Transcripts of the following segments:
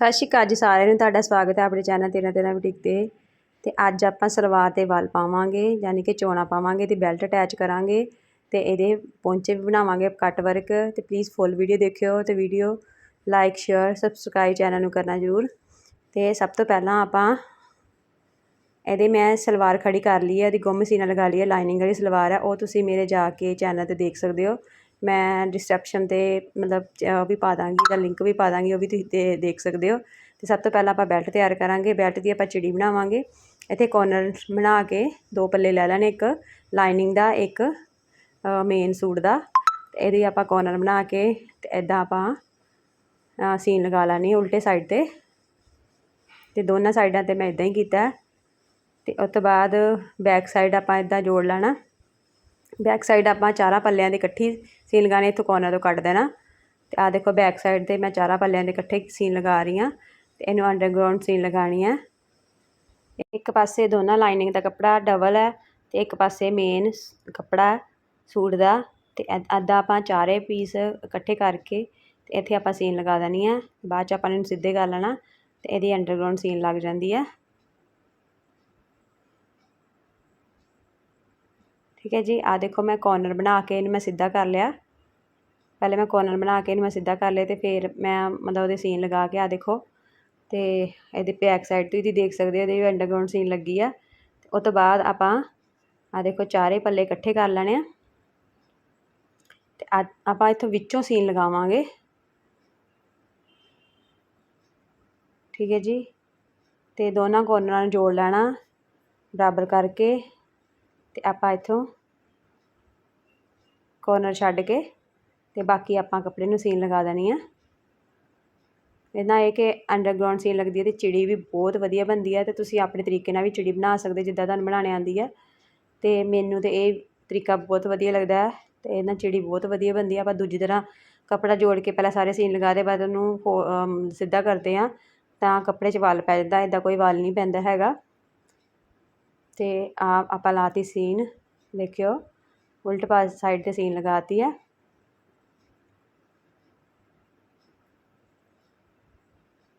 ਸਤਿ ਸ਼੍ਰੀ ਅਕਾਲ ਜੀ ਸਾਰਿਆਂ ਨੂੰ, ਤੁਹਾਡਾ ਸਵਾਗਤ ਹੈ ਆਪਣੇ ਚੈਨਲ ਤੇਰਾ ਤੇਰਾ ਬੁਟੀਕ ਤੇ। ਤੇ ਅੱਜ ਆਪਾਂ ਸਲਵਾਰ ਤੇ ਵੱਲ ਪਾਵਾਂਗੇ, ਯਾਨੀ ਕਿ ਚੋਣਾ ਪਾਵਾਂਗੇ ਤੇ ਬੈਲਟ ਅਟੈਚ ਕਰਾਂਗੇ ਤੇ ਇਹਦੇ ਪੌਂਚੇ ਵੀ ਬਣਾਵਾਂਗੇ ਕੱਟ ਵਰਕ। ਤੇ ਪਲੀਜ਼ ਫੁੱਲ ਵੀਡੀਓ ਦੇਖਿਓ ਤੇ video like share subscribe channel ਨੂੰ ਕਰਨਾ ਜ਼ਰੂਰ। ਤੇ ਸਭ ਤੋਂ ਪਹਿਲਾਂ ਆਪਾਂ ਇਹਦੇ ਮੈਂ ਸਲਵਾਰ ਖੜੀ ਕਰ ਲਈ ਹੈ, ਇਹਦੀ ਗੁੰਮ ਸੀਨਾ ਲਗਾ ਲਈ ਹੈ ਲਾਈਨਿੰਗ ਵਾਲੀ ਸਲਵਾਰ ਹੈ, ਉਹ ਤੁਸੀਂ ਮੇਰੇ ਜਾ ਕੇ ਚੈਨਲ ਤੇ ਦੇਖ ਸਕਦੇ ਹੋ। ਮੈਂ ਡਿਸਕ੍ਰਿਪਸ਼ਨ ਤੇ ਮਤਲਬ ਉਹ ਵੀ ਪਾ ਦਾਂਗੀ ਦਾ ਲਿੰਕ ਵੀ ਪਾ ਦਾਂਗੀ, ਉਹ ਵੀ ਤੁਸੀਂ ਦੇ, ਦੇਖ ਸਕਦੇ ਹੋ। ਅਤੇ ਸਭ ਤੋਂ ਪਹਿਲਾਂ ਆਪਾਂ ਬੈਲਟ ਤਿਆਰ ਕਰਾਂਗੇ। ਬੈਲਟ ਦੀ ਆਪਾਂ ਚਿੜੀ ਬਣਾਵਾਂਗੇ। ਇੱਥੇ ਕੋਰਨਰ ਬਣਾ ਕੇ ਦੋ ਪੱਲੇ ਲੈ ਲੈਣੇ, ਇੱਕ ਲਾਈਨਿੰਗ ਦਾ, ਇੱਕ ਮੇਨ ਸੂਟ ਦਾ। ਤੇ ਇਹਦੀ ਆਪਾਂ ਕੋਰਨਰ ਬਣਾ ਕੇ ਤੇ ਇਦਾਂ ਆਪਾਂ ਸੀਨ ਲਗਾ ਲੈਣੀ ਉਲਟੇ ਸਾਈਡ ਤੇ। ਤੇ ਦੋਨਾਂ ਸਾਈਡਾਂ ਤੇ ਮੈਂ ਇਦਾਂ ਹੀ ਕੀਤਾ। ਤੇ ਉਸ ਤੋਂ ਬਾਅਦ ਬੈਕ ਸਾਈਡ ਆਪਾਂ ਇਦਾਂ ਜੋੜ ਲੈਣਾ। ਬੈਕ ਸਾਈਡ ਆਪਾਂ ਚਾਰਾਂ ਪੱਲਿਆਂ ਦੇ ਇਕੱਠੀ ਸੀਨ ਲਗਾਣੇ ਇੱਥੋਂ ਕੋਰਨਰ ਤੋਂ ਕੱਟ ਦੇਣਾ। ਤੇ ਆ ਦੇਖੋ ਬੈਕ ਸਾਈਡ ਤੇ ਮੈਂ ਚਾਰਾਂ ਪੱਲਿਆਂ ਦੇ ਇਕੱਠੇ ਸੀਨ ਲਗਾ ਰਹੀ ਹਾਂ। ਤੇ ਇਹਨੂੰ ਅੰਡਰਗਰਾਉਂਡ ਸੀਨ ਲਗਾਣੀ ਹੈ। ਇੱਕ ਪਾਸੇ ਦੋਨਾਂ ਲਾਈਨਿੰਗ ਦਾ ਕੱਪੜਾ ਡਬਲ ਹੈ ਤੇ ਇੱਕ ਪਾਸੇ ਮੇਨ ਕੱਪੜਾ ਸੂਟ ਦਾ। ਤੇ ਅੱਧਾ ਆਪਾਂ ਚਾਰੇ ਪੀਸ ਇਕੱਠੇ ਕਰਕੇ ਤੇ ਇੱਥੇ ਆਪਾਂ ਸੀਨ ਲਗਾ ਦੇਣੀ ਹੈ। ਬਾਅਦ ਚ ਆਪਾਂ ਇਹਨੂੰ ਸਿੱਧੇ ਕਰ ਲੈਣਾ ਤੇ ਇਹਦੀ ਅੰਡਰਗਰਾਉਂਡ ਸੀਨ ਲੱਗ ਜਾਂਦੀ ਹੈ। ਠੀਕ ਹੈ ਜੀ ਆ ਦੇਖੋ ਮੈਂ ਕੋਰਨਰ ਬਣਾ ਕੇ ਇਹਨੂੰ ਮੈਂ ਸਿੱਧਾ ਕਰ ਲਿਆ। ਪਹਿਲੇ ਮੈਂ ਕੋਰਨਰ ਬਣਾ ਕੇ ਇਹਨੂੰ ਮੈਂ ਸਿੱਧਾ ਕਰ ਲਿਆ ਤੇ ਫਿਰ ਮੈਂ ਮਤਲਬ ਉਹਦੇ ਸੀਨ ਲਗਾ ਕੇ ਆ ਦੇਖੋ। ਤੇ ਇਹਦੇ ਬੈਕ ਸਾਈਡ ਤੋਂ ਹੀ ਦੇਖ ਸਕਦੇ ਹੋ, ਇਹਦੇ ਅੰਡਰਗਰਾਉਂਡ ਸੀਨ ਲੱਗੀ ਆ। ਤੇ ਉਸ ਤੋਂ ਬਾਅਦ ਆਪਾਂ ਆ ਦੇਖੋ ਚਾਰੇ ਪੱਲੇ ਇਕੱਠੇ ਕਰ ਲੈਣੇ ਆ। ਤੇ ਆਪਾਂ ਇੱਥੋਂ ਵਿੱਚੋਂ ਸੀਨ ਲਗਾਵਾਂਗੇ। ਠੀਕ ਹੈ ਜੀ? ਤੇ ਦੋਨਾਂ ਕੋਰਨਰਾਂ ਨੂੰ ਜੋੜ ਲੈਣਾ ਬਰਾਬਰ ਕਰਕੇ। ਤੇ ਆਪਾਂ ਇੱਥੋਂ ਕੋਰਨਰ ਛੱਡ ਕੇ ਤੇ ਬਾਕੀ ਆਪਾਂ ਕੱਪੜੇ ਨੂੰ ਸੀਨ ਲਗਾ ਦੇਣੀ ਆ। ਇਹਨਾ ਇਹ ਕਿ ਅੰਡਰਗਰਾਉਂਡ ਸੀਨ ਲੱਗਦੀ ਹੈ ਤੇ ਚਿੜੀ ਵੀ ਬਹੁਤ ਵਧੀਆ ਬਣਦੀ ਹੈ ਤੇ ਤੁਸੀਂ ਆਪਣੇ ਤਰੀਕੇ ਨਾਲ ਵੀ ਚਿੜੀ ਬਣਾ ਸਕਦੇ ਜਿੱਦਾਂ ਤੁਹਾਨੂੰ ਬਣਾਉਣੇ ਆਉਂਦੀ ਹੈ ਤੇ ਮੈਨੂੰ ਤੇ ਇਹ ਤਰੀਕਾ ਬਹੁਤ ਵਧੀਆ ਲੱਗਦਾ ਹੈ ਤੇ ਇਹਨਾਂ ਚਿੜੀ ਬਹੁਤ ਵਧੀਆ ਬਣਦੀ ਹੈ ਆਪਾਂ ਦੂਜੀ ਤਰ੍ਹਾਂ ਕੱਪੜਾ ਜੋੜ ਕੇ ਪਹਿਲਾਂ ਸਾਰੇ ਸੀਨ ਲਗਾ ਦੇ ਬਾਅਦ ਉਹਨੂੰ ਸਿੱਧਾ ਕਰਦੇ ਆ ਤਾਂ ਕੱਪੜੇ 'ਚ ਵੱਲ ਪੈ ਜਾਂਦਾ ਇਦਾਂ ਕੋਈ ਵੱਲ ਨਹੀਂ ਪੈਂਦਾ ਹੈਗਾ। ਤੇ ਆ ਆਪਾਂ ਲਾਤੀ ਸੀਨ, ਦੇਖਿਓ, ਉਲਟ ਪਾਸ ਸਾਈਡ ਤੇ ਸੀਨ ਲਗਾਤੀ ਹੈ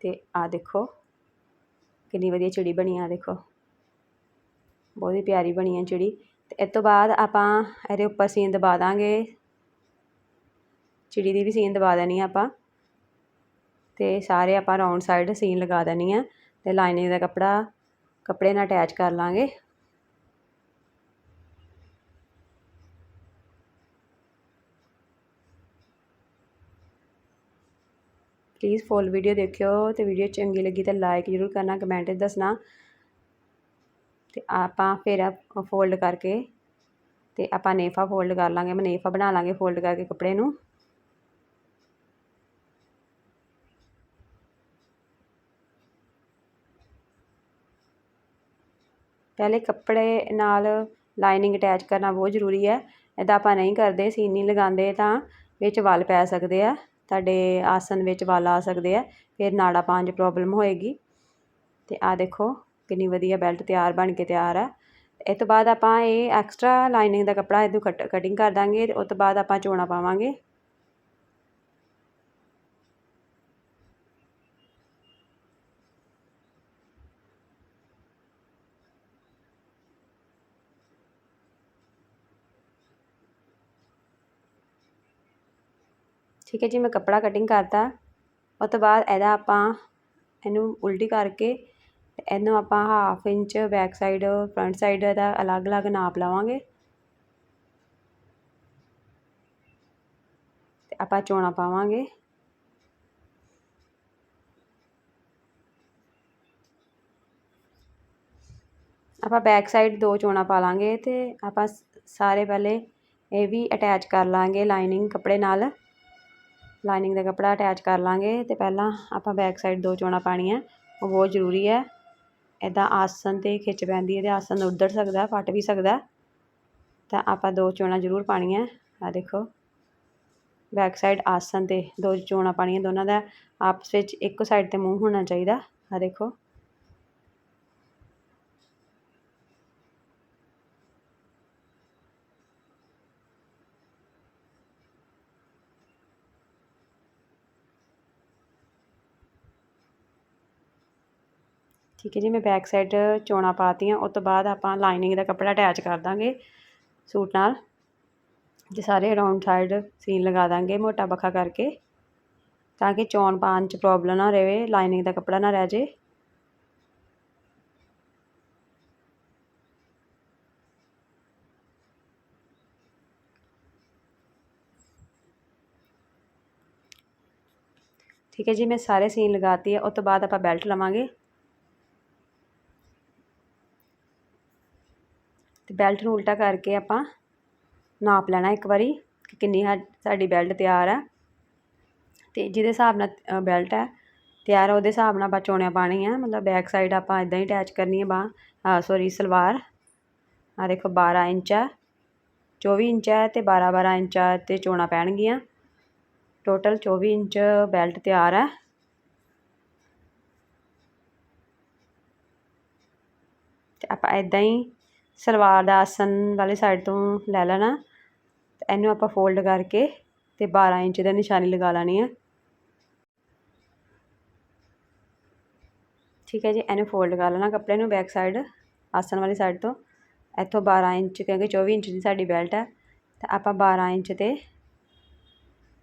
ਤੇ ਆ ਦੇਖੋ, ਕਿੰਨੀ ਵਧੀਆ ਚਿੜੀ ਬਣੀ ਆ, ਦੇਖੋ। ਬਹੁਤ ਹੀ ਪਿਆਰੀ ਬਣੀ ਆ ਚਿੜੀ। ਤੇ ਇਸ ਤੋਂ ਬਾਅਦ ਆਪਾਂ ਇਹਦੇ ਉੱਪਰ ਸੀਨ ਦਬਾ ਦਾਂਗੇ। ਚਿੜੀ ਦੀ ਵੀ ਸੀਨ ਦਬਾ ਦੇਣੀ ਆ ਆਪਾਂ। ਤੇ ਸਾਰੇ ਆਪਾਂ ਰਾਉਂਡ ਸਾਈਡ ਸੀਨ ਲਗਾ ਦੇਣੀ ਆ। ਤੇ ਲਾਈਨਿੰਗ ਦਾ ਕੱਪੜਾ, ਕੱਪੜੇ ਨਾਲ ਅਟੈਚ ਕਰ ਲਾਂਗੇ। ਪਲੀਜ਼ ਫੁੱਲ ਵੀਡੀਓ ਦੇਖਿਓ ਤੇ ਵੀਡੀਓ ਚੰਗੀ ਲੱਗੀ ਤਾਂ ਲਾਈਕ ਜ਼ਰੂਰ ਕਰਨਾ ਕਮੈਂਟ ਦੱਸਣਾ। ਤੇ ਆਪਾਂ ਫਿਰ ਫੋਲਡ ਕਰਕੇ ਤੇ ਆਪਾਂ ਨੇਫਾ ਫੋਲਡ ਕਰ ਲਾਂਗੇ ਮਨੇਫਾ ਬਣਾ ਲਾਂਗੇ ਫੋਲਡ ਕਰਕੇ ਕੱਪੜੇ ਨੂੰ। ਪਹਿਲੇ ਕੱਪੜੇ ਨਾਲ ਲਾਈਨਿੰਗ ਅਟੈਚ ਕਰਨਾ ਬਹੁਤ ਜ਼ਰੂਰੀ ਹੈ। ਇਹਦਾ ਆਪਾਂ ਨਹੀਂ ਕਰਦੇ, ਸੀਨ ਨਹੀਂ ਲਗਾਉਂਦੇ ਤਾਂ ਵਿੱਚ ਵੱਲ ਪੈ ਸਕਦੇ ਆ। ਤੁਹਾਡੇ ਆਸਨ ਵਿੱਚ ਵੱਲ ਆ ਸਕਦੇ ਆ, ਫਿਰ ਨਾੜਾ ਪਾਉਣ 'ਚ ਪ੍ਰੋਬਲਮ ਹੋਏਗੀ। ਤੇ ਆ ਦੇਖੋ, ਕਿੰਨੀ ਵਧੀਆ ਬੈਲਟ ਤਿਆਰ ਬਣ ਕੇ ਤਿਆਰ ਹੈ ਇਹ ਤੋਂ ਬਾਅਦ ਆਪਾਂ ਇਹ ਐਕਸਟਰਾ ਲਾਈਨਿੰਗ ਦਾ ਕੱਪੜਾ ਇਹਨੂੰ ਕਟਿੰਗ ਕਰ ਦਾਂਗੇ ਤੇ ਉਸ ਤੋਂ ਬਾਅਦ ਆਪਾਂ ਚੋਣਾ ਪਾਵਾਂਗੇ। ਠੀਕ ਹੈ ਜੀ, ਮੈਂ ਕੱਪੜਾ ਕਟਿੰਗ ਕਰਤਾ। ਉਹ ਤੋਂ ਬਾਅਦ ਇਹਦਾ ਆਪਾਂ ਇਹਨੂੰ ਉਲਟੀ ਕਰਕੇ ਇਹਨੂੰ ਆਪਾਂ half inch back side front side ਦਾ ਅਲੱਗ-ਅਲੱਗ ਨਾਪ ਲਵਾਂਗੇ। ਤੇ ਆਪਾਂ ਚੋਣਾ ਪਾਵਾਂਗੇ। ਆਪਾਂ ਬੈਕ ਸਾਈਡ ਦੋ ਚੋਣਾ ਪਾ ਲਾਂਗੇ ਤੇ ਆਪਾਂ ਸਾਰੇ ਪਹਿਲੇ ਇਹ ਵੀ ਅਟੈਚ ਕਰ ਲਾਂਗੇ ਲਾਈਨਿੰਗ ਕੱਪੜੇ ਨਾਲ। ਲਾਈਨਿੰਗ ਦਾ ਕੱਪੜਾ ਅਟੈਚ ਕਰ ਲਾਂਗੇ ਤੇ ਪਹਿਲਾਂ ਆਪਾਂ ਬੈਕ ਸਾਈਡ ਦੋ ਚੋਣਾ ਪਾਣੀਆਂ, ਉਹ ਬਹੁਤ ਜ਼ਰੂਰੀ ਹੈ। ਇਦਾਂ ਆਸਨ ਤੇ ਖਿੱਚ ਪੈਂਦੀ ਹੈ ਤੇ ਆਸਨ ਉੱਧੜ ਸਕਦਾ, ਫਟ ਵੀ ਸਕਦਾ। ਤਾਂ ਆਪਾਂ ਦੋ ਚੋਣਾ ਜ਼ਰੂਰ ਪਾਣੀਆਂ ਆ ਦੇਖੋ। ਬੈਕ ਸਾਈਡ ਆਸਨ ਤੇ ਦੋ ਚੋਣਾ ਪਾਣੀਆਂ, ਦੋਨਾਂ ਦਾ ਆਪਸ ਵਿੱਚ ਇੱਕੋ ਸਾਈਡ ਤੇ ਮੂੰਹ ਹੋਣਾ ਚਾਹੀਦਾ ਆ ਦੇਖੋ। ਠੀਕ ਹੈ ਜੀ, ਮੈਂ ਬੈਕ ਸਾਈਡ ਚੋਣਾ ਪਾਤੀਆਂ, ਉਸ ਤੋਂ ਬਾਅਦ ਆਪਾਂ ਲਾਈਨਿੰਗ ਦਾ ਕੱਪੜਾ ਅਟੈਚ ਕਰ ਦਾਂਗੇ ਸੂਟ ਨਾਲ। ਜੇ ਸਾਰੇ ਅਰਾਊਂਡ ਸਾਈਡ ਸੀਨ ਲਗਾ ਦਾਂਗੇ ਮੋਟਾ ਬੱਖਾ ਕਰਕੇ, ਤਾਂ ਕਿ ਚੋਣ ਪਾਉਣ 'ਚ ਪ੍ਰੋਬਲਮ ਨਾ ਰਹੇ ਲਾਈਨਿੰਗ ਦਾ ਕੱਪੜਾ ਨਾ ਰਹਿ ਜੇ। ਠੀਕ ਹੈ ਜੀ, ਮੈਂ ਸਾਰੇ ਸੀਨ ਲਗਾਤੀ ਹੈ, ਉਸ ਤੋਂ ਬਾਅਦ ਆਪਾਂ ਬੈਲਟ ਲਵਾਂਗੇ। ਅਤੇ ਬੈਲਟ ਨੂੰ ਉਲਟਾ ਕਰਕੇ ਆਪਾਂ ਨਾਪ ਲੈਣਾ ਇੱਕ ਵਾਰੀ ਕਿ ਕਿੰਨੀ ਸਾਡੀ ਬੈਲਟ ਤਿਆਰ ਹੈ ਅਤੇ ਜਿਹਦੇ ਹਿਸਾਬ ਨਾਲ ਬੈਲਟ ਹੈ ਤਿਆਰ ਉਹਦੇ ਹਿਸਾਬ ਨਾਲ ਆਪਾਂ ਚੋਣਿਆਂ ਪਾਣੀ ਆ। ਮਤਲਬ ਬੈਕ ਸਾਈਡ ਆਪਾਂ ਇਦਾਂ ਹੀ ਅਟੈਚ ਕਰਨੀ ਹੈ ਬਾਹ। ਸੋਰੀ ਸਲਵਾਰ। ਆ ਦੇਖੋ 12 ਇੰਚ ਹੈ 24 ਇੰਚ ਹੈ ਤੇ 12 12 ਇੰਚ ਤੇ ਚੋਣਾ ਪੈਣਗੀਆਂ। ਟੋਟਲ 24 ਇੰਚ ਬੈਲਟ ਤਿਆਰ ਹੈ ਤੇ ਆਪਾਂ ਇਦਾਂ ਹੀ ਸਲਵਾਰ ਦਾ ਆਸਨ ਵਾਲੀ ਸਾਈਡ ਤੋਂ ਲੈ ਲੈਣਾ। ਤੇ ਇਹਨੂੰ ਆਪਾਂ ਫੋਲਡ ਕਰਕੇ ਤੇ 12 ਇੰਚ ਦਾ ਨਿਸ਼ਾਨੀ ਲਗਾ ਲੈਣੀ ਹੈ ਠੀਕ ਹੈ ਜੀ, ਇਹਨੂੰ ਫੋਲਡ ਕਰ ਲੈਣਾ ਕੱਪੜੇ ਨੂੰ ਬੈਕ ਸਾਈਡ ਆਸਨ ਵਾਲੀ ਸਾਈਡ ਤੋਂ। ਇੱਥੋਂ 12 ਇੰਚ, ਕਿਉਂਕਿ 24 ਇੰਚ ਦੀ ਸਾਡੀ ਬੈਲਟ ਹੈ। ਤਾਂ ਆਪਾਂ 12 ਇੰਚ ਤੇ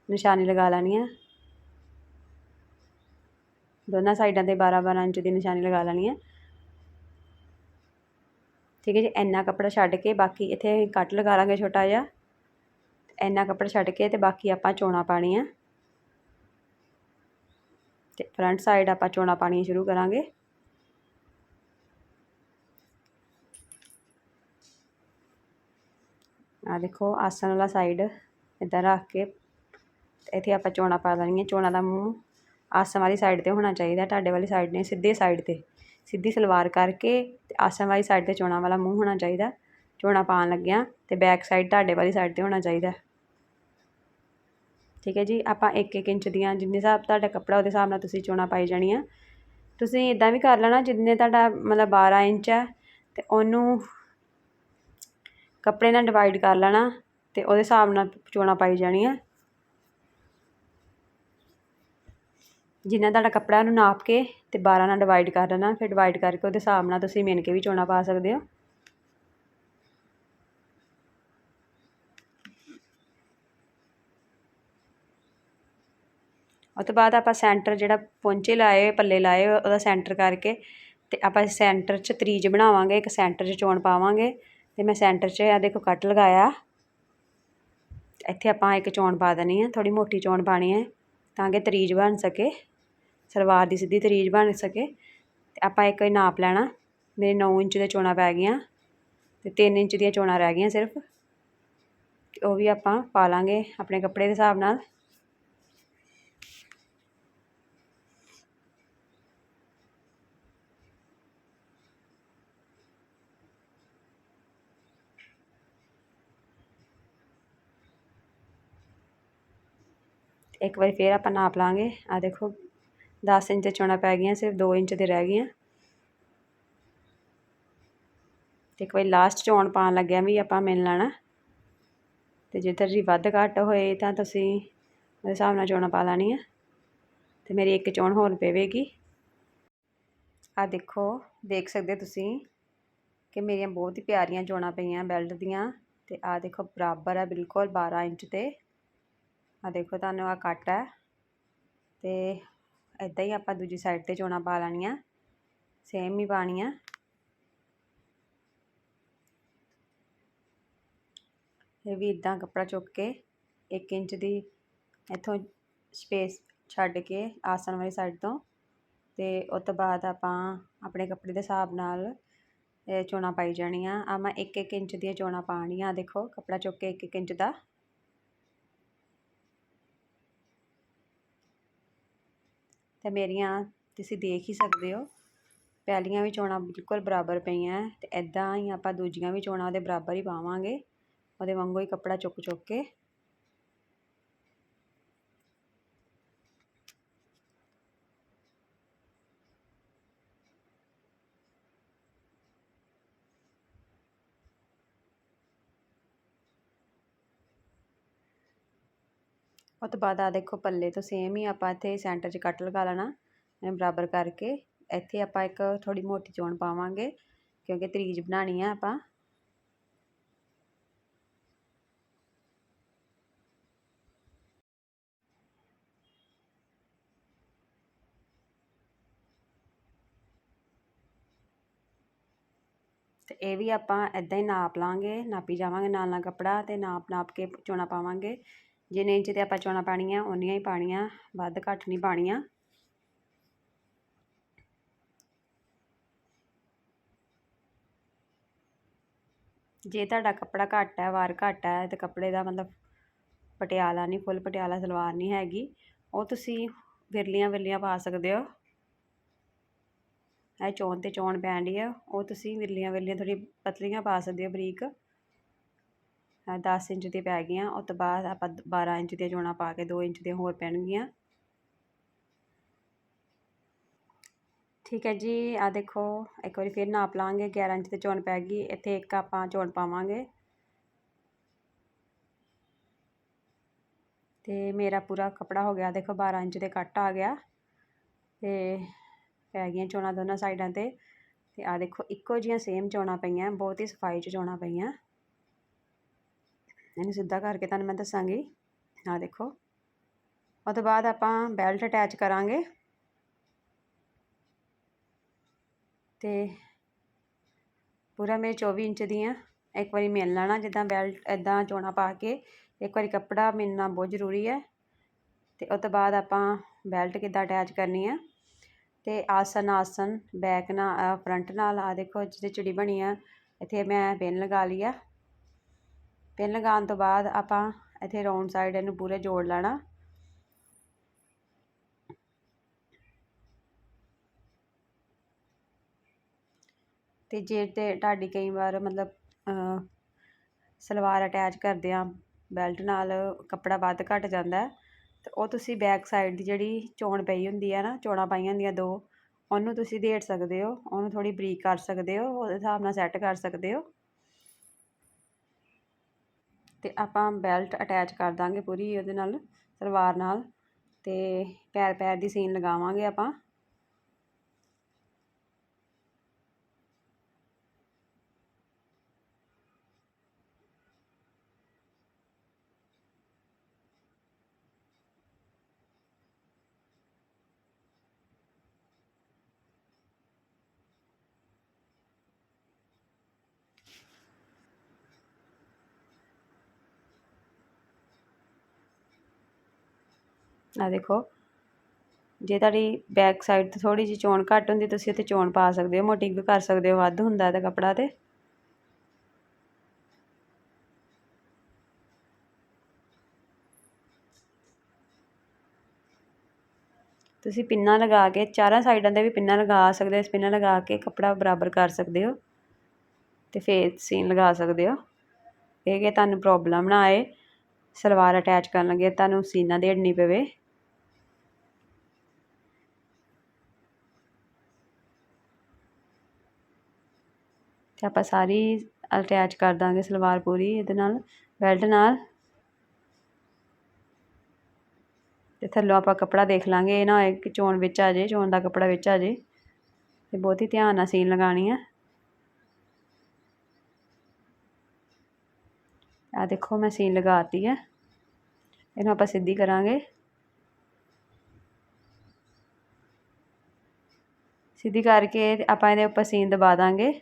ਨਿਸ਼ਾਨੀ ਲਗਾ ਲੈਣੀ ਹੈ ਦੋਨਾਂ ਸਾਈਡਾਂ ਤੇ 12 12 ਇੰਚ ਦੀ ਨਿਸ਼ਾਨੀ ਲਗਾ ਲੈਣੀ ਹੈ ਠੀਕ ਹੈ ਜੀ, ਇੰਨਾ ਕੱਪੜਾ ਛੱਡ ਕੇ ਬਾਕੀ ਇੱਥੇ ਕੱਟ ਲਗਾ ਲਾਂਗੇ ਛੋਟਾ ਜਿਹਾ। ਇੰਨਾ ਕੱਪੜਾ ਛੱਡ ਕੇ ਤੇ ਬਾਕੀ ਆਪਾਂ ਚੋਣਾ ਪਾਣੀ ਆ ਤੇ ਫਰੰਟ ਸਾਈਡ ਆਪਾਂ ਚੋਣਾ ਪਾਣੀ ਸ਼ੁਰੂ ਕਰਾਂਗੇ। ਆ ਦੇਖੋ, ਆਸਣ ਵਾਲਾ ਸਾਈਡ ਇਦਾਂ ਰੱਖ ਕੇ ਇੱਥੇ ਆਪਾਂ ਚੋਣਾ ਪਾ ਲੈਣੀਆਂ ਚੋਣਾ ਦਾ ਮੂੰਹ ਆਸਣ ਵਾਲੀ ਸਾਈਡ ਤੇ ਹੋਣਾ ਚਾਹੀਦਾ, ਤੁਹਾਡੇ ਵਾਲੀ ਸਾਈਡ ਨੇ ਸਿੱਧੇ ਸਾਈਡ ਤੇ। ਸਿੱਧੀ ਸਲਵਾਰ ਕਰਕੇ ਅਤੇ ਆਸਨ ਵਾਲੀ ਸਾਈਡ ਤੇ ਚੋਣਾਂ ਵਾਲਾ ਮੂੰਹ ਹੋਣਾ ਚਾਹੀਦਾ। ਚੋਣਾਂ ਪਾਉਣ ਲੱਗਿਆ ਅਤੇ ਬੈਕ ਸਾਈਡ ਤੁਹਾਡੇ ਵਾਲੀ ਸਾਈਡ ਤੇ ਹੋਣਾ ਚਾਹੀਦਾ। ਠੀਕ ਹੈ ਜੀ, ਆਪਾਂ 1-1 ਇੰਚ ਦੀਆਂ ਜਿੰਨੇ ਹਿਸਾਬ ਤੁਹਾਡਾ ਕੱਪੜਾ ਉਹਦੇ ਹਿਸਾਬ ਨਾਲ ਤੁਸੀਂ ਚੋਣਾਂ ਪਾਈ ਜਾਣੀਆਂ। ਤੁਸੀਂ ਇਦਾਂ ਵੀ ਕਰ ਲੈਣਾ, ਜਿੰਨੇ ਤੁਹਾਡਾ ਮਤਲਬ 12 ਇੰਚ ਹੈ ਅਤੇ ਉਹਨੂੰ ਕੱਪੜੇ ਨਾਲ ਡਿਵਾਈਡ ਕਰ ਲੈਣਾ ਅਤੇ ਉਹਦੇ ਹਿਸਾਬ ਨਾਲ ਚੋਣਾਂ ਪਾਈ ਜਾਣੀਆਂ। ਜਿੰਨਾ ਤੁਹਾਡਾ ਕੱਪੜਾ ਨੂੰ ਨਾਪ ਕੇ ਅਤੇ 12 ਨਾਲ ਡਿਵਾਈਡ ਕਰ ਲੈਣਾ, ਫਿਰ ਡਿਵਾਈਡ ਕਰਕੇ ਉਹਦੇ ਹਿਸਾਬ ਨਾਲ ਤੁਸੀਂ ਮਿਣ ਕੇ ਵੀ ਚੋਣਾ ਪਾ ਸਕਦੇ ਹੋ। ਉਹ ਤੋਂ ਬਾਅਦ ਆਪਾਂ ਸੈਂਟਰ ਜਿਹੜਾ ਪੌਂਚੇ ਲਾਏ, ਪੱਲੇ ਲਾਏ, ਉਹਦਾ ਸੈਂਟਰ ਕਰਕੇ ਤੇ ਆਪਾਂ ਸੈਂਟਰ 'ਚ ਤਰੀਜ ਬਣਾਵਾਂਗੇ, ਇੱਕ ਸੈਂਟਰ 'ਚ ਚੋਣ ਪਾਵਾਂਗੇ ਤੇ ਮੈਂ ਸੈਂਟਰ 'ਚ ਆ ਦੇਖੋ ਕੱਟ ਲਗਾਇਆ। ਇੱਥੇ ਆਪਾਂ ਇੱਕ ਚੋਣ ਪਾ ਦੇਣੀ ਹੈ ਥੋੜੀ ਮੋਟੀ ਚੋਣ ਪਾਣੀ ਹੈ। ਤਾਂ ਕਿ ਤਰੀਜ ਬਣ ਸਕੇ, ਸਲਵਾਰ ਦੀ ਸਿੱਧੀ ਤਰੀਜ ਬਣ ਸਕੇ। ਅਤੇ ਆਪਾਂ ਇੱਕ ਨਾਪ ਲੈਣਾ। ਮੇਰੇ ਨੌ ਇੰਚ ਦੀਆਂ ਚੋਣਾਂ ਪੈ ਗਈਆਂ। ਅਤੇ ਤਿੰਨ ਇੰਚ ਦੀਆਂ ਚੋਣਾਂ ਰਹਿ ਗਈਆਂ ਸਿਰਫ। ਉਹ ਵੀ ਆਪਾਂ ਪਾ ਲਾਂਗੇ ਆਪਣੇ ਕੱਪੜੇ ਦੇ ਹਿਸਾਬ ਨਾਲ। ਇੱਕ ਵਾਰੀ ਫਿਰ ਆਪਾਂ ਨਾਪ ਲਾਂਗੇ। ਆ ਦੇਖੋ 10 ਇੰਚ ਚੋਣਾ ਪੈ ਗਈਆਂ, ਸਿਰਫ 2 ਇੰਚ ਦੇ ਰਹਿ ਗਈਆਂ। ਤੇ ਇੱਕ ਵਾਰੀ ਲਾਸਟ ਚੋਣ ਪਾਣ ਲੱਗਿਆ ਵੀ ਆਪਾਂ ਮਿਲ ਲੈਣਾ। ਤੇ ਜੇਕਰ ਜੀ ਵੱਧ ਘੱਟ ਹੋਏ ਤਾਂ ਤੁਸੀਂ ਉਹਦੇ ਹਿਸਾਬ ਨਾਲ ਚੋਣਾ ਪਾ ਲੈਣੀ ਹੈ ਤੇ ਮੇਰੀ ਇੱਕ ਚੋਣ ਹੋਰ ਪਵੇਗੀ। ਆ ਦੇਖੋ, ਦੇਖ ਸਕਦੇ ਤੁਸੀਂ ਕਿ ਮੇਰੀਆਂ ਬਹੁਤ ਹੀ ਪਿਆਰੀਆਂ ਚੋਣਾਂ ਪਈਆਂ ਬੈਲਟ ਦੀਆਂ। ਤੇ ਆ ਦੇਖੋ, ਬਰਾਬਰ ਆ ਬਿਲਕੁਲ 12 ਇੰਚ ਤੇ। ਆ ਦੇਖੋ ਤੁਹਾਨੂੰ ਆ ਕੱਟ ਹੈ। ਤੇ ਇਦਾਂ ਹੀ ਆਪਾਂ ਦੂਜੀ ਸਾਈਡ ਤੇ ਚੋਣਾ ਪਾ ਲੈਣੀਆਂ। ਸੇਮ ਹੀ ਪਾਣੀਆਂ ਇਹ ਵੀ ਇਦਾਂ ਕੱਪੜਾ ਚੁੱਕ ਕੇ 1 ਇੰਚ ਦੀ ਇੱਥੋਂ ਸਪੇਸ ਛੱਡ ਕੇ ਆਸਣ ਵਾਲੀ ਸਾਈਡ ਤੋਂ ਤੇ ਉਸ ਤੋਂ ਬਾਅਦ ਆਪਾਂ ਆਪਣੇ ਕੱਪੜੇ ਦੇ ਹਿਸਾਬ ਨਾਲ ਇਹ ਚੋਣਾ ਪਾਈ ਜਾਣੀਆਂ। ਆ ਮੈਂ 1-1 ਇੰਚ ਦੀਆਂ ਚੋਣਾ ਪਾਣੀਆਂ ਦੇਖੋ ਕੱਪੜਾ ਚੁੱਕ ਕੇ 1-1 ਇੰਚ ਦਾ। ਤੇ ਮੇਰੀਆਂ ਤੁਸੀਂ ਦੇਖ ਹੀ ਸਕਦੇ ਹੋ। ਪਹਿਲੀਆਂ ਵੀ ਚੋਣਾਂ ਬਿਲਕੁਲ ਬਰਾਬਰ ਪਈਆਂ ਤੇ ਐਦਾਂ ਹੀ ਆਪਾਂ ਦੂਜੀਆਂ ਵੀ ਚੋਣਾਂ ਉਹਦੇ ਬਰਾਬਰ ਹੀ ਪਾਵਾਂਗੇ। ਉਹਦੇ ਵਾਂਗੂ ਹੀ ਕੱਪੜਾ ਚੁੱਕ ਚੁੱਕ ਕੇ ਉਹ ਤੋਂ ਬਾਅਦ ਆ ਦੇਖੋ ਪੱਲੇ ਤੋਂ ਸੇਮ ਹੀ ਆਪਾਂ ਇੱਥੇ ਸੈਂਟਰ 'ਚ ਕੱਟ ਲਗਾ ਲੈਣਾ ਬਰਾਬਰ ਕਰਕੇ। ਇੱਥੇ ਆਪਾਂ ਇੱਕ ਥੋੜੀ ਮੋਟੀ ਚੋਣ ਪਾਵਾਂਗੇ, ਕਿਉਂਕਿ ਤਰੀਜ ਬਣਾਣੀ ਆ ਆਪਾਂ। ਤੇ ਇਹ ਵੀ ਆਪਾਂ ਇਦਾਂ ਹੀ ਨਾਪ ਲਾਂਗੇ, ਨਾਪੀ ਜਾਵਾਂਗੇ ਨਾਲ ਨਾਲ ਕੱਪੜਾ ਤੇ ਨਾਪ ਨਾਪ ਕੇ ਚੋਣਾ ਪਾਵਾਂਗੇ। ਜਿੰਨੇ ਇੰਚ ਤੇ ਆਪਾਂ ਚੋਣਾ ਪਾਣੀਆਂ ਉਨੀਆਂ ਹੀ ਪਾਣੀਆਂ ਵੱਧ ਘੱਟ ਨਹੀਂ ਪਾਣੀਆਂ ਜੇ ਤੁਹਾਡਾ ਕੱਪੜਾ ਘੱਟ ਹੈ, ਵਾਰ ਘੱਟ ਹੈ, ਤੇ ਕੱਪੜੇ ਦਾ ਮਤਲਬ ਪਟਿਆਲਾ ਨਹੀਂ, ਫੁੱਲ ਪਟਿਆਲਾ, ਸਲਵਾਰ ਨਹੀਂ ਹੈਗੀ, ਉਹ ਤੁਸੀਂ ਵਿਰਲੀਆਂ ਵਿਰਲੀਆਂ ਪਾ ਸਕਦੇ ਹੋ। ਇਹ ਚੋਣ ਤੇ ਚੋਣ ਪੈਣ ਡਈ ਆ, ਉਹ ਤੁਸੀਂ ਵਿਰਲੀਆਂ ਵਿਰਲੀਆਂ ਥੋੜੀ ਪਤਲੀਆਂ ਪਾ ਸਕਦੇ ਹੋ ਬਰੀਕ। 10 ਇੰਚ ਦੀ ਪੈ ਗਈਆਂ ਉਸ ਤੋਂ ਬਾਅਦ ਆਪਾਂ 12 ਇੰਚ ਦੀਆਂ ਚੋਣਾਂ ਪਾ ਕੇ 2 ਇੰਚ ਦੀਆਂ ਹੋਰ ਪੈਣਗੀਆਂ। ਠੀਕ ਹੈ ਜੀ ਆ ਦੇਖੋ, ਇੱਕ ਵਾਰੀ ਫਿਰ ਨਾਪ ਲਾਂਗੇ 11 ਇੰਚ ਤੇ ਚੋਣ ਪੈ ਗਈ, ਇੱਥੇ ਇੱਕ ਆਪਾਂ ਚੋਣ ਪਾਵਾਂਗੇ। ਤੇ ਮੇਰਾ ਪੂਰਾ ਕਪੜਾ ਹੋ ਗਿਆ, ਦੇਖੋ 12 ਇੰਚ ਦੇ ਕੱਟ ਆ ਗਿਆ। ਤੇ ਪੈ ਗਈਆਂ ਚੋਣਾਂ ਦੋਨਾਂ ਸਾਈਡਾਂ ਤੇ। ਤੇ ਆ ਦੇਖੋ, ਇੱਕੋ ਜੀਆਂ ਸੇਮ ਚੋਣਾਂ ਪਈਆਂ, ਬਹੁਤ ਹੀ ਸਫ਼ਾਈ ਚ ਚੋਣਾਂ ਪਈਆਂ। ਇਹਨੂੰ ਸਿੱਧਾ ਕਰਕੇ ਤੁਹਾਨੂੰ ਮੈਂ ਦੱਸਾਂਗੀ। ਆ ਦੇਖੋ। ਉਹ ਤੋਂ ਬਾਅਦ ਆਪਾਂ ਬੈਲਟ ਅਟੈਚ ਕਰਾਂਗੇ। ਤੇ ਪੂਰਾ ਮੇਰੇ 24 ਇੰਚ ਦੀਆਂ ਇੱਕ ਵਾਰੀ ਮਿਲ ਲੈਣਾ, ਜਿੱਦਾਂ ਬੈਲਟ ਇਦਾਂ ਚੋਣਾ ਪਾ ਕੇ, ਇੱਕ ਵਾਰੀ ਕੱਪੜਾ ਮਿਲਣਾ ਬਹੁਤ ਜ਼ਰੂਰੀ ਹੈ। ਤੇ ਉਸ ਤੋਂ ਬਾਅਦ ਆਪਾਂ ਬੈਲਟ ਕਿੱਦਾਂ ਅਟੈਚ ਕਰਨੀ ਹੈ ਤੇ ਆਸਨ ਆਸਨ, ਬੈਕ ਨਾਲ ਫਰੰਟ ਨਾਲ ਆ ਦੇਖੋ, ਜਿਹਦੇ ਚਿੜੀ ਬਣੀ ਆ, ਇੱਥੇ ਮੈਂ ਪਿੰਨ ਲਗਾ ਲਈ ਆ। ਪਿੰਨ ਲਗਾਉਣ ਤੋਂ ਬਾਅਦ ਆਪਾਂ ਇੱਥੇ ਰਾਉਂਡ ਸਾਈਡ ਇਹਨੂੰ ਪੂਰੇ ਜੋੜ ਲੈਣਾ। ਤੇ ਜੇ ਤੇ ਤੁਹਾਡੀ ਕਈ ਵਾਰ ਮਤਲਬ ਸਲਵਾਰ ਅਟੈਚ ਕਰਦੇ ਆ ਬੈਲਟ ਨਾਲ ਕੱਪੜਾ ਵੱਧ ਘਟ ਜਾਂਦਾ ਤੇ ਉਹ ਤੁਸੀਂ ਬੈਕ ਸਾਈਡ ਦੀ ਜਿਹੜੀ ਚੋਣ ਪਈ ਹੁੰਦੀ ਹੈ ਨਾ, ਚੋਣਾਂ ਪਾਈਆਂ ਹੁੰਦੀਆਂ ਦੋ, ਉਹਨੂੰ ਤੁਸੀਂ ਦੇੜ ਸਕਦੇ ਹੋ, ਉਹਨੂੰ ਥੋੜੀ ਬਰੀਕ ਕਰ ਸਕਦੇ ਹੋ, ਉਹਦੇ ਹਿਸਾਬ ਨਾਲ ਸੈੱਟ ਕਰ ਸਕਦੇ ਹੋ। ਅਤੇ ਆਪਾਂ ਬੈਲਟ ਅਟੈਚ ਕਰ ਦਾਂਗੇ ਪੂਰੀ ਉਹਦੇ ਨਾਲ, ਸਲਵਾਰ ਨਾਲ ਅਤੇ ਪੈਰ ਪੈਰ ਦੀ ਸੀਨ ਲਗਾਵਾਂਗੇ ਆਪਾਂ। ਆਹ ਦੇਖੋ। ਜੇ ਤੁਹਾਡੀ ਬੈਕ ਸਾਈਡ ਤੋਂ ਥੋੜੀ ਜਿਹੀ ਚੋਣ ਘੱਟ ਹੁੰਦੀ, ਤੁਸੀਂ ਉੱਥੇ ਚੋਣ ਪਾ ਸਕਦੇ ਹੋ ਮੋਟੀ ਵੀ ਕਰ ਸਕਦੇ ਹੋ, ਵੱਧ ਹੁੰਦਾ ਇਹਦਾ ਕੱਪੜਾ ਤੇ। ਤੁਸੀਂ ਪਿੰਨਾਂ ਲਗਾ ਕੇ, ਚਾਰਾਂ ਸਾਈਡਾਂ 'ਤੇ ਵੀ ਪਿੰਨਾਂ ਲਗਾ ਸਕਦੇ ਹੋ ਪਿੰਨਾਂ ਲਗਾ ਕੇ ਕੱਪੜਾ ਬਰਾਬਰ ਕਰ ਸਕਦੇ ਹੋ ਤੇ ਫੇਰ ਸੀਨ ਲਗਾ ਸਕਦੇ ਹੋ। ਇਹ ਕਿ ਤੁਹਾਨੂੰ ਪ੍ਰੋਬਲਮ ਨਾ ਆਏ, ਸਲਵਾਰ ਅਟੈਚ ਕਰਨ ਲੱਗੇ, ਤੁਹਾਨੂੰ ਸੀਨਾ ਦੇੜਨੀ ਪਵੇ। ਅਤੇ ਆਪਾਂ ਸਾਰੀ ਅਟੈਚ ਕਰ ਦਾਂਗੇ ਸਲਵਾਰ ਪੂਰੀ ਇਹਦੇ ਨਾਲ, ਬੈਲਟ ਨਾਲ। ਅਤੇ ਥੱਲੋਂ ਆਪਾਂ ਕੱਪੜਾ ਦੇਖ ਲਾਂਗੇ, ਇਹ ਨਾ ਹੋਏ ਕਿ ਚੋਣ ਵਿੱਚ ਆ ਜੇ, ਚੋਣ ਦਾ ਕੱਪੜਾ ਵਿੱਚ ਆ ਜੇ। ਤੇ ਬਹੁਤ ਹੀ ਧਿਆਨ ਨਾਲ ਸੀਨ ਲਗਾਣੀ ਹੈ ਆ ਦੇਖੋ, ਮੈਂ ਸੀਨ ਲਗਾਤੀ ਹੈ ਇਹਨੂੰ ਆਪਾਂ ਸਿੱਧੀ ਕਰਾਂਗੇ। ਸਿੱਧੀ ਕਰਕੇ ਆਪਾਂ ਇਹਦੇ ਉੱਪਰ ਸੀਨ ਦਬਾ ਦਾਂਗੇ।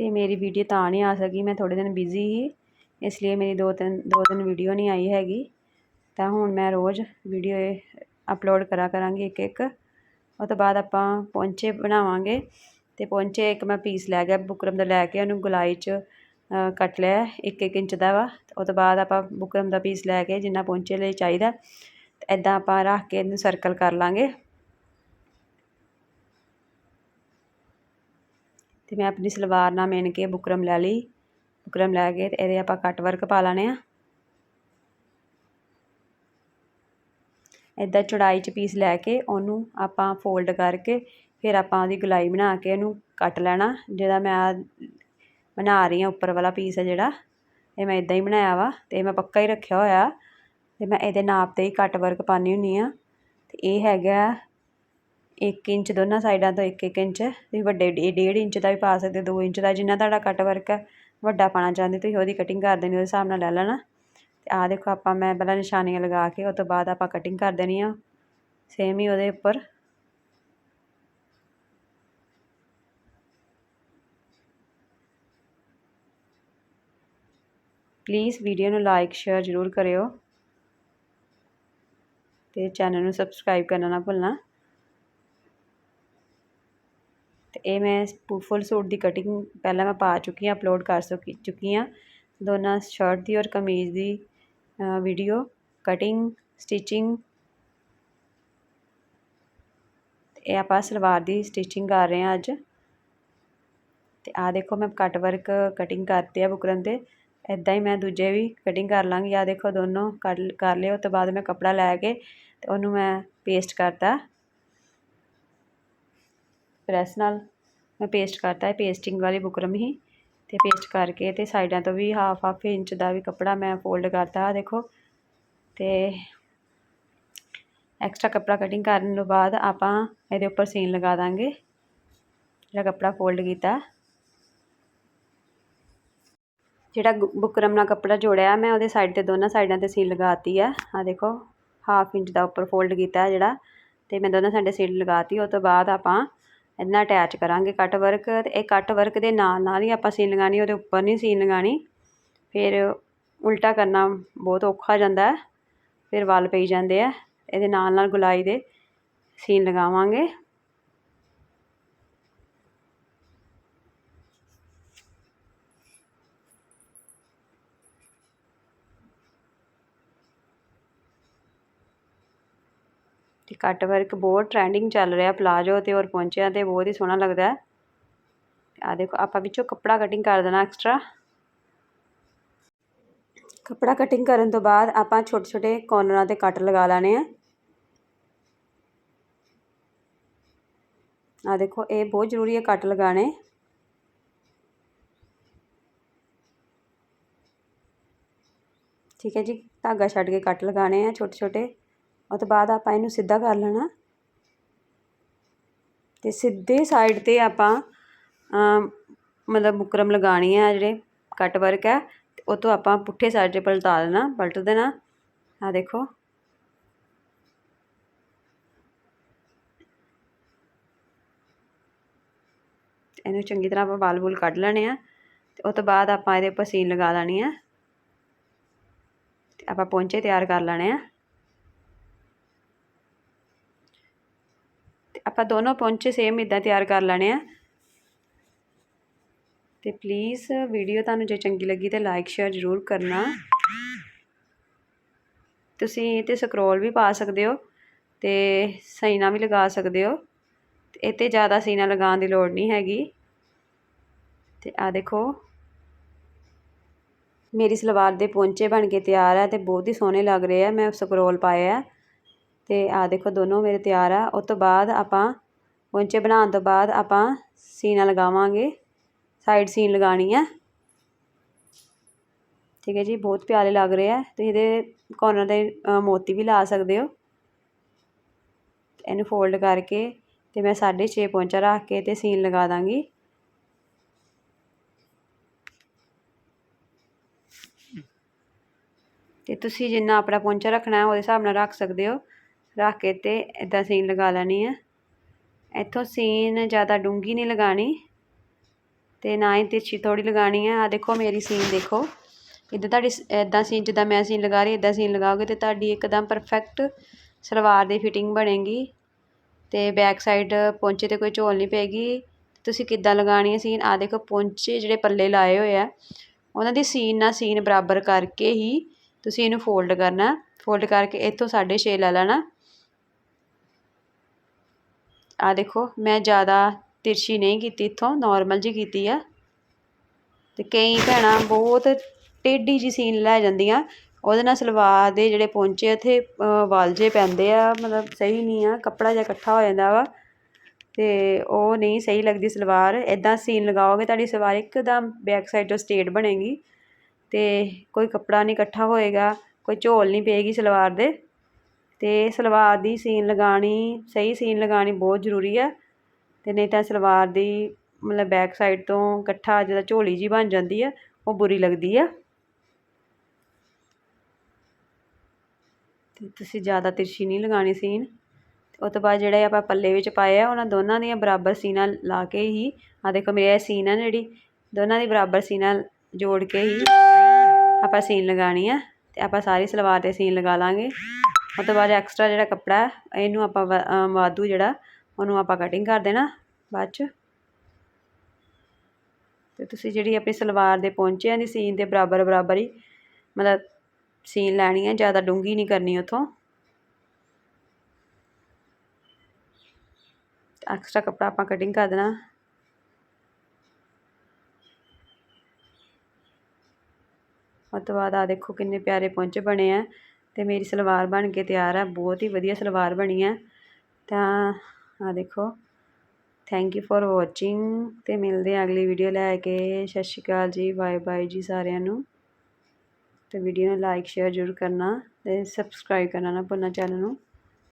ਤੇ ਮੇਰੀ ਵੀਡੀਓ ਤਾਂ ਨਹੀਂ ਆ ਸਕੀ, ਮੈਂ ਥੋੜੇ ਦਿਨ ਬਿਜ਼ੀ ਸੀ, ਇਸ ਲਈ ਮੇਰੀ ਦੋ ਤਿੰਨ, ਦੋ ਦਿਨ ਵੀਡੀਓ ਨਹੀਂ ਆਈ ਹੈਗੀ। ਤਾਂ ਹੁਣ ਮੈਂ ਰੋਜ਼ ਵੀਡੀਓ ਅਪਲੋਡ ਕਰਾ ਕਰਾਂਗੀ ਇੱਕ ਇੱਕ। ਉਹ ਤੋਂ ਬਾਅਦ ਆਪਾਂ ਪੌਂਚੇ ਬਣਾਵਾਂਗੇ ਤੇ ਪਹੁੰਚੇ ਇੱਕ ਮੈਂ ਪੀਸ ਲੈ ਗਿਆ ਬੁਕਰਮ ਦਾ ਲੈ ਕੇ ਉਹਨੂੰ ਗੁਲਾਈ 'ਚ ਕੱਟ ਲਿਆ, ਇੱਕ ਇੱਕ ਇੰਚ ਦਾ ਵਾ। ਤੇ ਉਹ ਤੋਂ ਬਾਅਦ ਆਪਾਂ ਬੁਕਰਮ ਦਾ ਪੀਸ ਲੈ ਕੇ ਜਿੰਨਾ ਪਹੁੰਚੇ ਲਈ ਚਾਹੀਦਾ, ਤੇ ਇਦਾਂ ਆਪਾਂ ਰੱਖ ਕੇ ਇਹਨੂੰ ਸਰਕਲ ਕਰ ਲਾਂਗੇ। ਤੇ ਮੈਂ ਆਪਣੀ ਸਲਵਾਰ ਨਾਲ ਮਿਣ ਕੇ ਬੁਕਰਮ ਲੈ ਲਈ। ਬੁਕਰਮ ਲੈ ਕੇ ਤੇ ਇਹਦੇ ਆਪਾਂ ਕੱਟ ਵਰਕ ਪਾ ਲਾਣੇ ਆ। ਇਦਾਂ ਚੌੜਾਈ 'ਚ ਪੀਸ ਲੈ ਕੇ ਉਹਨੂੰ ਆਪਾਂ ਫੋਲਡ ਕਰਕੇ ਫਿਰ ਆਪਾਂ ਉਹਦੀ ਗੁਲਾਈ ਬਣਾ ਕੇ ਉਹਨੂੰ ਕੱਟ ਲੈਣਾ। ਜਿਹਦਾ ਮੈਂ ਬਣਾ ਰਹੀ ਹਾਂ ਉੱਪਰ ਵਾਲਾ ਪੀਸ ਹੈ ਜਿਹੜਾ, ਇਹ ਮੈਂ ਇਦਾਂ ਹੀ ਬਣਾਇਆ ਵਾ ਤੇ ਮੈਂ ਪੱਕਾ ਹੀ ਰੱਖਿਆ ਹੋਇਆ। ਤੇ ਮੈਂ ਇਹਦੇ ਨਾਪ ਤੇ ਹੀ ਕੱਟ ਵਰਕ ਪਾਉਂਦੀ ਹੁੰਦੀ ਆ ਤੇ ਇਹ ਹੈਗਾ 1 ਇੰਚ ਦੋਨਾਂ ਸਾਈਡਾਂ ਤੋਂ 1 1 ਇੰਚ, ਤੁਸੀਂ ਵੱਡੇ 1.5 ਇੰਚ ਦਾ ਵੀ ਪਾ ਸਕਦੇ 2 ਇੰਚ ਦਾ, ਜਿੰਨਾ ਤੁਹਾਡਾ ਕੱਟ ਵਰਕ ਹੈ, ਵੱਡਾ ਪਾਣਾ ਚਾਹੁੰਦੇ ਤੁਸੀਂ ਉਹਦੀ ਕਟਿੰਗ ਕਰ ਦੇਣੀ ਉਹਦੇ ਹਿਸਾਬ ਨਾਲ ਲੈ ਲੈਣਾ। ਤੇ ਆਹ ਦੇਖੋ ਆਪਾਂ ਮੈਂ ਪਹਿਲਾਂ ਨਿਸ਼ਾਨੀਆਂ ਲਗਾ ਕੇ ਉਸ ਤੋਂ ਬਾਅਦ ਆਪਾਂ ਕਟਿੰਗ ਕਰ ਦੇਣੀ ਆ ਸੇਮ ਹੀ ਉਹਦੇ ਉੱਪਰ। ਪਲੀਜ਼ ਵੀਡੀਓ ਨੂੰ ਲਾਈਕ ਸ਼ੇਅਰ ਜ਼ਰੂਰ ਕਰਿਓ। ਤੇ ਚੈਨਲ ਨੂੰ ਸਬਸਕ੍ਰਾਈਬ ਕਰਨਾ ਨਾ ਭੁੱਲਣਾ ਤੇ ਇਹ ਮੈਂ ਫੁੱਲ ਸੂਟ ਦੀ ਕਟਿੰਗ ਪਹਿਲਾਂ ਮੈਂ ਪਾ ਚੁੱਕੀ ਹਾਂ ਅਪਲੋਡ ਕਰ ਸਕੀ, ਚੁੱਕੀ ਹਾਂ। ਦੋਨਾਂ ਸ਼ਰਟ ਦੀ ਔਰ ਕਮੀਜ਼ ਦੀ ਵੀਡੀਓ ਕਟਿੰਗ ਸਟਿਚਿੰਗ ਇਹ ਆਪਾਂ ਸਲਵਾਰ ਦੀ ਸਟਿਚਿੰਗ ਕਰ ਰਹੇ ਹਾਂ ਅੱਜ। ਤੇ ਆ ਦੇਖੋ ਮੈਂ ਕੱਟ ਵਰਕ ਕਟਿੰਗ ਕਰਤੀ ਆ ਬੁਕਰਮ ਤੇ। ਇਦਾਂ ਹੀ ਮੈਂ ਦੂਜੇ ਵੀ ਕਟਿੰਗ ਕਰ ਲਾਂਗੀ। ਆ ਦੇਖੋ ਦੋਨੋਂ ਕਰ ਕਰ ਲਿਓ ਤੋਂ ਬਾਅਦ ਮੈਂ ਕਪੜਾ ਲੈ ਕੇ ਤੇ ਉਹਨੂੰ ਮੈਂ ਪੇਸਟ ਕਰਤਾ। ਪ੍ਰੈਸ ਨਾਲ ਮੈਂ ਪੇਸਟ ਕਰਤਾ ਹੈ ਪੇਸਟਿੰਗ ਵਾਲੀ ਬੁਕਰਮ ਹੀ ਤੇ ਪੇਸਟ ਕਰਕੇ ਤੇ ਸਾਈਡਾਂ ਤੋਂ ਵੀ ਹਾਫ ਹਾਫ ਇੰਚ ਦਾ ਵੀ ਕੱਪੜਾ ਮੈਂ ਫੋਲਡ ਕਰਤਾ ਆ ਦੇਖੋ। ਤੇ ਐਕਸਟਰਾ ਕੱਪੜਾ ਕਟਿੰਗ ਕਰਨ ਤੋਂ ਬਾਅਦ ਆਪਾਂ ਇਹਦੇ ਉੱਪਰ ਸੀਨ ਲਗਾ ਦਾਂਗੇ, ਜਿਹੜਾ ਕੱਪੜਾ ਫੋਲਡ ਕੀਤਾ। ਜਿਹੜਾ ਬੁਕਰਮ ਨਾਲ ਕੱਪੜਾ ਜੋੜਿਆ, ਮੈਂ ਉਹਦੇ ਸਾਈਡ ਤੇ ਦੋਨਾਂ ਸਾਈਡਾਂ ਤੇ ਸੀਨ ਲਗਾਤੀ ਆ ਆ ਦੇਖੋ। ਹਾਫ ਇੰਚ ਦਾ ਉੱਪਰ ਫੋਲਡ ਕੀਤਾ ਜਿਹੜਾ, ਤੇ ਮੈਂ ਦੋਨਾਂ ਸਾਈਡਾਂ ਸੀਨ ਲਗਾਤੀ ਉਸ ਤੋਂ ਬਾਅਦ ਆਪਾਂ ਇਹਦੇ ਨਾਲ ਅਟੈਚ ਕਰਾਂਗੇ ਕੱਟ ਵਰਕ ਅਤੇ ਇਹ ਕੱਟ ਵਰਕ ਦੇ ਨਾਲ ਨਾਲ ਹੀ ਆਪਾਂ ਸੀਨ ਲਗਾਉਣੀ, ਉਹਦੇ ਉੱਪਰ ਨਹੀਂ ਸੀਨ ਲਗਾਉਣੀ। ਫਿਰ ਉਲਟਾ ਕਰਨਾ ਬਹੁਤ ਔਖਾ ਜਾਂਦਾ ਫਿਰ ਵੱਲ ਪਈ ਜਾਂਦੇ ਆ, ਇਹਦੇ ਨਾਲ ਨਾਲ ਗੁਲਾਈ ਦੇ ਸੀਨ ਲਗਾਵਾਂਗੇ। ਕੱਟ ਵਰਕ ਬਹੁਤ ਟ੍ਰੈਂਡਿੰਗ ਚੱਲ ਰਿਹਾ ਪਲਾਜੋ ਤੇ ਔਰ ਪੌਂਚਿਆਂ ਤੇ ਬਹੁਤ ਹੀ ਸੋਹਣਾ ਲੱਗਦਾ ਹੈ। ਆ ਦੇਖੋ, ਆਪਾਂ ਵਿੱਚੋਂ ਕੱਪੜਾ ਕਟਿੰਗ ਕਰ ਦੇਣਾ ਐਕਸਟਰਾ ਕੱਪੜਾ ਕਟਿੰਗ ਕਰਨ ਤੋਂ ਬਾਅਦ ਆਪਾਂ ਛੋਟੇ ਛੋਟੇ ਕੋਰਨਰਾਂ ਤੇ ਕੱਟ ਲਗਾ ਲੈਣੇ ਆ। ਆ ਦੇਖੋ, ਇਹ ਬਹੁਤ ਜ਼ਰੂਰੀ ਹੈ ਕੱਟ ਲਗਾਣੇ ਠੀਕ ਹੈ ਜੀ, ਧਾਗਾ ਛੱਡ ਕੇ ਕੱਟ ਲਗਾਣੇ ਆ ਛੋਟੇ ਛੋਟੇ। ਉਹ ਤੋਂ ਬਾਅਦ ਆਪਾਂ ਇਹਨੂੰ ਸਿੱਧਾ ਕਰ ਲੈਣਾ। ਤੇ ਸਿੱਧੇ ਸਾਈਡ ਤੇ ਆਪਾਂ ਮਤਲਬ ਬੁਕਰਮ ਲਗਾਣੀ ਆ ਜਿਹੜੇ ਕੱਟ ਵਰਕ ਹੈ ਉਹ ਤੋਂ ਆਪਾਂ ਪੁੱਠੇ ਸਾਈਡ ਤੇ ਪਲਟਾ ਦੇਣਾ, ਪਲਟ ਦੇਣਾ। ਆ ਦੇਖੋ। ਇਹਨੂੰ ਚੰਗੀ ਤਰ੍ਹਾਂ ਆਪਾਂ ਵਾਲ ਵੂਲ ਕੱਢ ਲੈਣੇ ਆ, ਤੇ ਉਹ ਤੋਂ ਬਾਅਦ ਆਪਾਂ ਇਹਦੇ ਉੱਪਰ ਸੀਨ ਲਗਾ ਲੈਣੀ ਆ। ਤੇ ਆਪਾਂ ਪੌਂਚੇ ਤਿਆਰ ਕਰ ਲੈਣੇ ਆ। ਆਪਾਂ ਦੋਨੋਂ ਪੌਂਚੇ ਸੇਮ ਇਦਾਂ ਤਿਆਰ ਕਰ ਲੈਣੇ ਆ। ਤੇ ਪਲੀਜ਼ ਵੀਡੀਓ ਤੁਹਾਨੂੰ ਜੇ ਚੰਗੀ ਲੱਗੀ ਤੇ ਲਾਈਕ ਸ਼ੇਅਰ ਜ਼ਰੂਰ ਕਰਨਾ। ਤੁਸੀਂ ਇਹ ਤੇ ਸਕਰੋਲ ਵੀ ਪਾ ਸਕਦੇ ਹੋ ਤੇ ਸੀਨਾ ਵੀ ਲਗਾ ਸਕਦੇ ਹੋ। ਤੇ ਇਹ ਤੇ ਜ਼ਿਆਦਾ ਸੀਨਾ ਲਗਾਉਣ ਦੀ ਲੋੜ ਨਹੀਂ ਹੈਗੀ। ਤੇ ਆ ਦੇਖੋ, ਮੇਰੀ ਸਲਵਾਰ ਦੇ ਪੌਂਚੇ ਬਣ ਕੇ ਤਿਆਰ ਹੈ ਤੇ ਬਹੁਤ ਹੀ ਸੋਹਣੇ ਲੱਗ ਰਹੇ ਆ। ਮੈਂ ਸਕਰੋਲ ਪਾਇਆ ਅਤੇ ਆਹ ਦੇਖੋ ਦੋਨੋਂ ਮੇਰੇ ਤਿਆਰ ਆ। ਉਹ ਤੋਂ ਬਾਅਦ ਆਪਾਂ ਪੌਂਚੇ ਬਣਾਉਣ ਤੋਂ ਬਾਅਦ ਆਪਾਂ ਸੀਨਾ ਲਗਾਵਾਂਗੇ। ਸਾਈਡ ਸੀਨ ਲਗਾਣੀ ਹੈ ਠੀਕ ਹੈ ਜੀ, ਬਹੁਤ ਪਿਆਰੇ ਲੱਗ ਰਹੇ ਆ। ਤੁਸੀਂ ਇਹਦੇ ਕੋਰਨਰ ਦੇ ਮੋਤੀ ਵੀ ਲਾ ਸਕਦੇ ਹੋ। ਇਹਨੂੰ ਫੋਲਡ ਕਰਕੇ ਤੇ ਮੈਂ 6.5 ਪੌਂਚਾ ਰੱਖ ਕੇ ਤੇ ਸੀਨ ਲਗਾ ਦਾਂਗੀ। ਤੇ ਤੁਸੀਂ ਜਿੰਨਾ ਆਪਣਾ ਪੌਂਚਾ ਰੱਖਣਾ ਹੈ, ਉਹਦੇ ਹਿਸਾਬ ਨਾਲ ਰੱਖ ਸਕਦੇ ਹੋ। ਰੱਖ ਕੇ ਤੇ ਇੱਦਾਂ ਸੀਨ ਲਗਾ ਲੈਣੀ ਹੈ ਇੱਥੋਂ ਸੀਨ ਜ਼ਿਆਦਾ ਡੂੰਗੀ ਨਹੀਂ ਲਗਾਣੀ ਤੇ ਨਾ ਹੀ ਤਿਰਛੀ ਥੋੜੀ ਲਗਾਣੀ ਹੈ ਆ ਦੇਖੋ ਮੇਰੀ ਸੀਨ ਦੇਖੋ। ਇੱਦਾਂ ਤੁਹਾਡੀ ਇੱਦਾਂ ਸੀਨ ਜਿੱਦਾਂ ਮੈਂ ਸੀਨ ਲਗਾ ਰਹੀ ਇੱਦਾਂ ਸੀਨ ਲਗਾਓਗੇ ਤੇ ਤੁਹਾਡੀ ਇੱਕਦਮ ਪਰਫੈਕਟ ਸਲਵਾਰ ਦੀ ਫਿਟਿੰਗ ਬਣੇਗੀ ਤੇ ਬੈਕ ਸਾਈਡ ਪੌਂਚੇ ਤੇ ਕੋਈ ਝੋਲ ਨਹੀਂ ਪੈਗੀ ਤੁਸੀਂ ਕਿੱਦਾਂ ਲਗਾਉਣੀ ਹੈ ਸੀਨ? ਆ ਦੇਖੋ ਪੌਂਚੇ ਜਿਹੜੇ ਪੱਲੇ ਲਾਏ ਹੋਏ ਆ, ਉਹਨਾਂ ਦੀ ਸੀਨ ਨਾਲ ਸੀਨ ਬਰਾਬਰ ਕਰਕੇ ਹੀ ਤੁਸੀਂ ਇਹਨੂੰ ਫੋਲਡ ਕਰਨਾ। ਫੋਲਡ ਕਰਕੇ ਇੱਥੋਂ 6.5 ਲੈ ਲੈਣਾ। ਆ ਦੇਖੋ, ਮੈਂ ਜ਼ਿਆਦਾ ਤਿਰਛੀ ਨਹੀਂ ਕੀਤੀ ਇੱਥੋਂ ਨਾਰਮਲ ਜੀ ਕੀਤੀ ਆ। ਤੇ ਕਈ ਭੈਣਾਂ ਬਹੁਤ ਟੇਢੀ ਜੀ ਸੀਨ ਲੈ ਜਾਂਦੀਆਂ। ਉਹਦੇ ਨਾਲ ਸਲਵਾਰ ਦੇ ਜਿਹੜੇ ਪਹੁੰਚੇ ਇੱਥੇ ਵਲ ਜੇ ਪੈਂਦੇ ਆ, ਮਤਲਬ ਸਹੀ ਨਹੀਂ ਆ, ਕੱਪੜਾ ਜਿਹਾ ਇਕੱਠਾ ਹੋ ਜਾਂਦਾ ਵਾ। ਤੇ ਉਹ ਨਹੀਂ ਸਹੀ ਲੱਗਦੀ ਸਲਵਾਰ। ਇਦਾਂ ਸੀਨ ਲਗਾਓਗੇ, ਤੁਹਾਡੀ ਸਲਵਾਰ ਇੱਕਦਮ ਬੈਕ ਸਾਈਡ ਤੋਂ ਸਟੇਟ ਬਣੇਗੀ। ਤੇ ਕੋਈ ਕੱਪੜਾ ਨਹੀਂ ਇਕੱਠਾ ਹੋਏਗਾ, ਕੋਈ ਝੋਲ ਨਹੀਂ ਪਏਗੀ ਸਲਵਾਰ ਦੇ। ਅਤੇ ਸਲਵਾਰ ਦੀ ਸੀਨ ਲਗਾਉਣੀ, ਸਹੀ ਸੀਨ ਲਗਾਉਣੀ ਬਹੁਤ ਜ਼ਰੂਰੀ ਆ। ਅਤੇ ਨਹੀਂ ਤਾਂ ਸਲਵਾਰ ਦੀ ਮਤਲਬ ਬੈਕ ਸਾਈਡ ਤੋਂ ਇਕੱਠਾ ਜਿਹਦਾ ਝੋਲੀ ਜਿਹੀ ਬਣ ਜਾਂਦੀ ਹੈ ਉਹ ਬੁਰੀ ਲੱਗਦੀ ਆ। ਤੇ ਤੁਸੀਂ ਜ਼ਿਆਦਾ ਤਿਰਛੀ ਨਹੀਂ ਲਗਾਉਣੀ ਸੀਨ। ਉਹ ਤੋਂ ਬਾਅਦ ਜਿਹੜੇ ਆਪਾਂ ਪੱਲੇ ਵਿੱਚ ਪਾਏ ਆ, ਉਹਨਾਂ ਦੋਨਾਂ ਦੀਆਂ ਬਰਾਬਰ ਸੀਨਾ ਲਾ ਕੇ ਹੀ ਆ ਦੇਖੋ ਮੇਰੇ ਇਹ ਸੀਨ ਆ ਜਿਹੜੀ, ਦੋਨਾਂ ਦੀ ਬਰਾਬਰ ਸੀਨਾ ਜੋੜ ਕੇ ਹੀ ਆਪਾਂ ਸੀਨ ਲਗਾਣੀ ਆ। ਤੇ ਆਪਾਂ ਸਾਰੀ ਸਲਵਾਰ ਤੇ ਸੀਨ ਲਗਾ ਲਾਂਗੇ। ਉਹ ਤੋਂ ਬਾਅਦ ਐਕਸਟਰਾ ਜਿਹੜਾ ਕੱਪੜਾ, ਇਹਨੂੰ ਆਪਾਂ ਵਾਧੂ ਜਿਹੜਾ, ਉਹਨੂੰ ਆਪਾਂ ਕਟਿੰਗ ਕਰ ਦੇਣਾ ਬਾਅਦ ਚ। ਤੇ ਤੁਸੀਂ ਜਿਹੜੀ ਆਪਣੀ ਸਲਵਾਰ ਦੇ ਪੌਂਚਿਆਂ ਦੀ ਸੀਨ ਦੇ ਬਰਾਬਰ ਬਰਾਬਰ ਹੀ, ਮਤਲਬ ਸੀਨ ਲੈਣੀ ਹੈ, ਜ਼ਿਆਦਾ ਡੂੰਗੀ ਨਹੀਂ ਕਰਨੀ ਉਥੋਂ। ਐਕਸਟਰਾ ਕੱਪੜਾ ਆਪਾਂ ਕਟਿੰਗ ਕਰ ਦੇਣਾ। ਉਸ ਤੋਂ ਬਾਅਦ ਆ ਦੇਖੋ ਕਿੰਨੇ ਪਿਆਰੇ ਪੌਂਚੇ ਬਣੇ ਆ। ਤੇ ਮੇਰੀ ਸਲਵਾਰ ਬਣ ਕੇ ਤਿਆਰ ਆ, ਬਹੁਤ ਹੀ ਵਧੀਆ ਸਲਵਾਰ ਬਣੀ ਆ। ਤਾਂ ਆ ਦੇਖੋ ਥੈਂਕ ਯੂ ਫॉर ਵਾਚਿੰਗ ਤੇ ਮਿਲਦੇ ਆ ਅਗਲੀ ਵੀਡੀਓ ਲੈ ਕੇ। ਸਤਿ ਸ਼੍ਰੀ ਅਕਾਲ ਜੀ ਬਾਏ ਬਾਏ ਜੀ ਸਾਰਿਆਂ ਨੂੰ। ਤੇ ਵੀਡੀਓ ਨੂੰ ਲਾਈਕ ਸ਼ੇਅਰ ਜ਼ਰੂਰ ਕਰਨਾ ਤੇ ਸਬਸਕ੍ਰਾਈਬ ਕਰਨਾ ਨਾ ਭੁੱਲਣਾ ਚੈਨਲ ਨੂੰ।